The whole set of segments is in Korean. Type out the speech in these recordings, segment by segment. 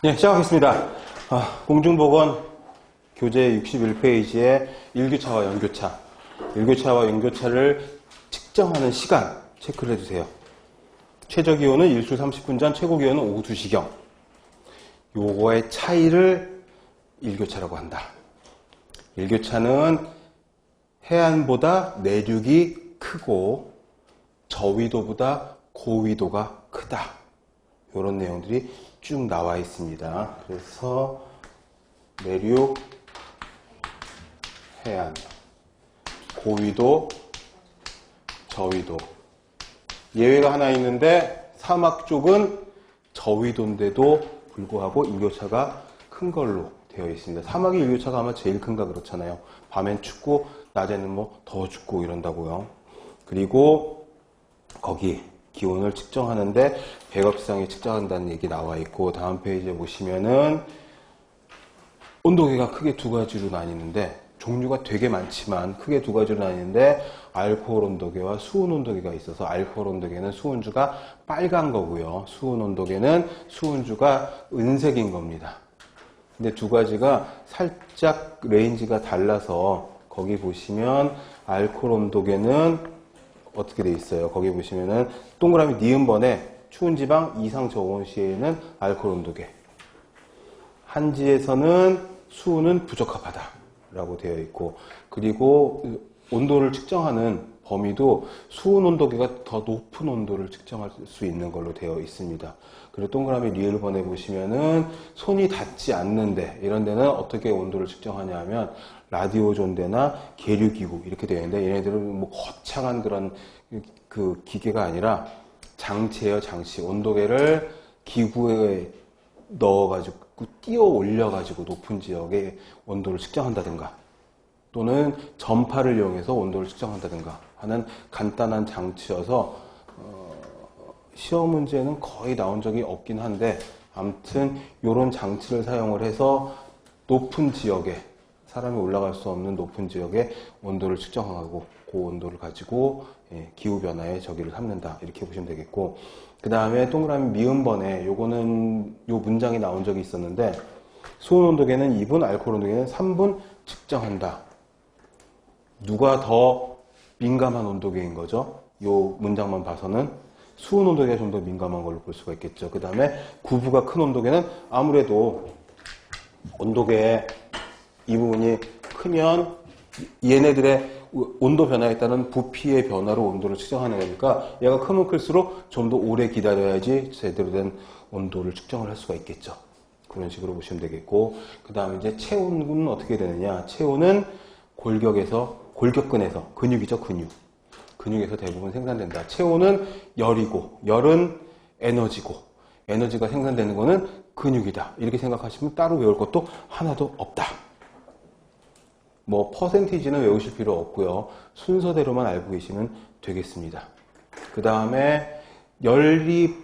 네, 시작하겠습니다. 아, 공중보건 교재 61페이지에 일교차와 연교차, 일교차와 연교차를 측정하는 시간 체크를 해주세요. 최저 기온은 일출 30분 전, 최고 기온은 오후 2시경. 요거의 차이를 일교차라고 한다. 일교차는 해안보다 내륙이 크고 저위도보다 고위도가 크다. 이런 내용들이 쭉 나와 있습니다. 그래서 내륙, 해안, 고위도, 저위도. 예외가 하나 있는데 사막 쪽은 저위도인데도 불구하고 일교차가 큰 걸로 되어 있습니다. 사막의 일교차가 아마 제일 큰가 그렇잖아요. 밤엔 춥고 낮에는 뭐 더 춥고 이런다고요. 그리고 거기 기온을 측정하는데 백업상에 측정한다는 얘기 나와 있고 다음 페이지에 보시면은 온도계가 크게 두 가지로 나뉘는데 종류가 되게 많지만 크게 두 가지로 나뉘는데 알코올 온도계와 수온 온도계가 있어서 알코올 온도계는 수온주가 빨간 거고요. 수온 온도계는 수온주가 은색인 겁니다. 근데 두 가지가 살짝 레인지가 달라서 거기 보시면 알코올 온도계는 어떻게 돼 있어요? 거기 보시면은 동그라미 니은 번에 추운 지방 이상 저온 시에는 알코올 온도계. 한지에서는 수온은 부적합하다 라고 되어 있고 그리고 온도를 측정하는 범위도 수온 온도계가 더 높은 온도를 측정할 수 있는 걸로 되어 있습니다. 그리고 동그라미 리을번에 보시면은 손이 닿지 않는데 이런 데는 어떻게 온도를 측정하냐 하면 라디오 존대나 계류기구 이렇게 되어 있는데 얘네들은 뭐 거창한 그런 그 기계가 아니라 장치예요 장치 온도계를 기구에 넣어가지고 띄어 올려가지고 높은 지역의 온도를 측정한다든가 또는 전파를 이용해서 온도를 측정한다든가 하는 간단한 장치여서 어, 시험 문제는 거의 나온 적이 없긴 한데 아무튼 이런 장치를 사용을 해서 높은 지역에 사람이 올라갈 수 없는 높은 지역의 온도를 측정하고 그 온도를 가지고 예, 기후 변화에 저기를 삼는다 이렇게 보시면 되겠고 그 다음에 동그라미 미음번에 요거는 요 문장이 나온 적이 있었는데 수온 온도계는 2분, 알코올 온도계는 3분 측정한다. 누가 더 민감한 온도계인 거죠? 요 문장만 봐서는 수온 온도계가 좀 더 민감한 걸로 볼 수가 있겠죠. 그 다음에 구부가 큰 온도계는 아무래도 온도계의 이 부분이 크면 얘네들의 온도 변화에 따른 부피의 변화로 온도를 측정하는 거니까 얘가 크면 클수록 좀 더 오래 기다려야지 제대로 된 온도를 측정을 할 수가 있겠죠. 그런 식으로 보시면 되겠고 그 다음에 이제 체온은 어떻게 되느냐 체온은 골격에서 골격근에서 근육이죠 근육 근육에서 대부분 생산된다. 체온은 열이고 열은 에너지고 에너지가 생산되는 거는 근육이다. 이렇게 생각하시면 따로 외울 것도 하나도 없다. 뭐 퍼센티지는 외우실 필요 없고요. 순서대로만 알고 계시면 되겠습니다. 그 다음에 열이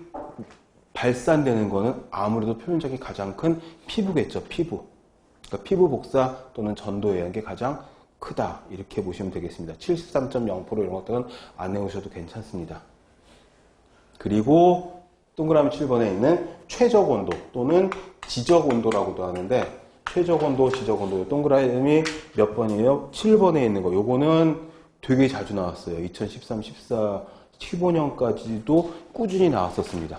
발산되는 거는 아무래도 표면적이 가장 큰 피부겠죠. 피부. 그러니까 피부 복사 또는 전도에 의한 게 가장 크다. 이렇게 보시면 되겠습니다. 73.0% 이런 것들은 안 외우셔도 괜찮습니다. 그리고 동그라미 7번에 있는 최적 온도 또는 지적 온도라고도 하는데 최적 온도, 지적 온도 동그라미 몇 번이에요? 7번에 있는 거. 요거는 되게 자주 나왔어요. 2013, 14, 15년까지도 꾸준히 나왔었습니다.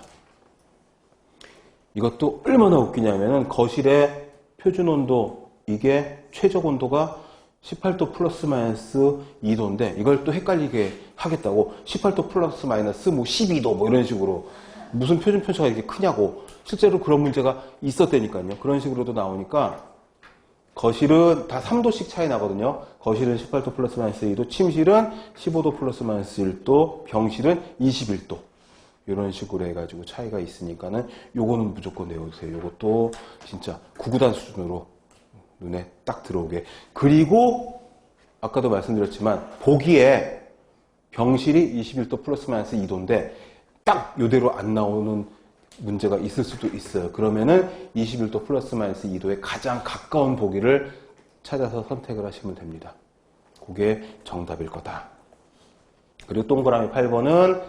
이것도 얼마나 웃기냐면은 거실의 표준 온도 이게 최적 온도가 18도 플러스 마이너스 2도인데 이걸 또 헷갈리게 하겠다고 18도 플러스 마이너스 뭐 12도 뭐 이런 식으로 무슨 표준 편차가 이렇게 크냐고 실제로 그런 문제가 있었다니까요. 그런 식으로도 나오니까 거실은 다 3도씩 차이 나거든요. 거실은 18도 플러스 마이너스 2도, 침실은 15도 플러스 마이너스 1도, 병실은 21도. 이런 식으로 해가지고 차이가 있으니까는 요거는 무조건 외우세요. 요것도 진짜 구구단 수준으로 눈에 딱 들어오게. 그리고 아까도 말씀드렸지만 보기에 병실이 21도 플러스 마이너스 2도인데 딱 요대로 안 나오는 문제가 있을 수도 있어요. 그러면은 21도 플러스 마이너스 2도에 가장 가까운 보기를 찾아서 선택을 하시면 됩니다. 그게 정답일 거다. 그리고 동그라미 8번은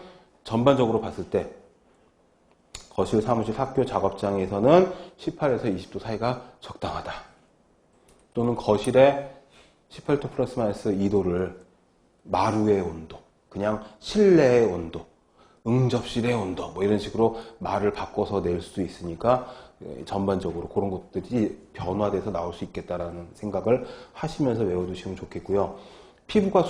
전반적으로 봤을 때 거실, 사무실, 학교, 작업장에서는 18에서 20도 사이가 적당하다. 또는 거실에 18도 플러스 마이너스 2도를 마루의 온도, 그냥 실내의 온도, 응접실의 온도, 뭐 이런 식으로 말을 바꿔서 낼 수 있으니까 예, 전반적으로 그런 것들이 변화돼서 나올 수 있겠다라는 생각을 하시면서 외워두시면 좋겠고요. 피부가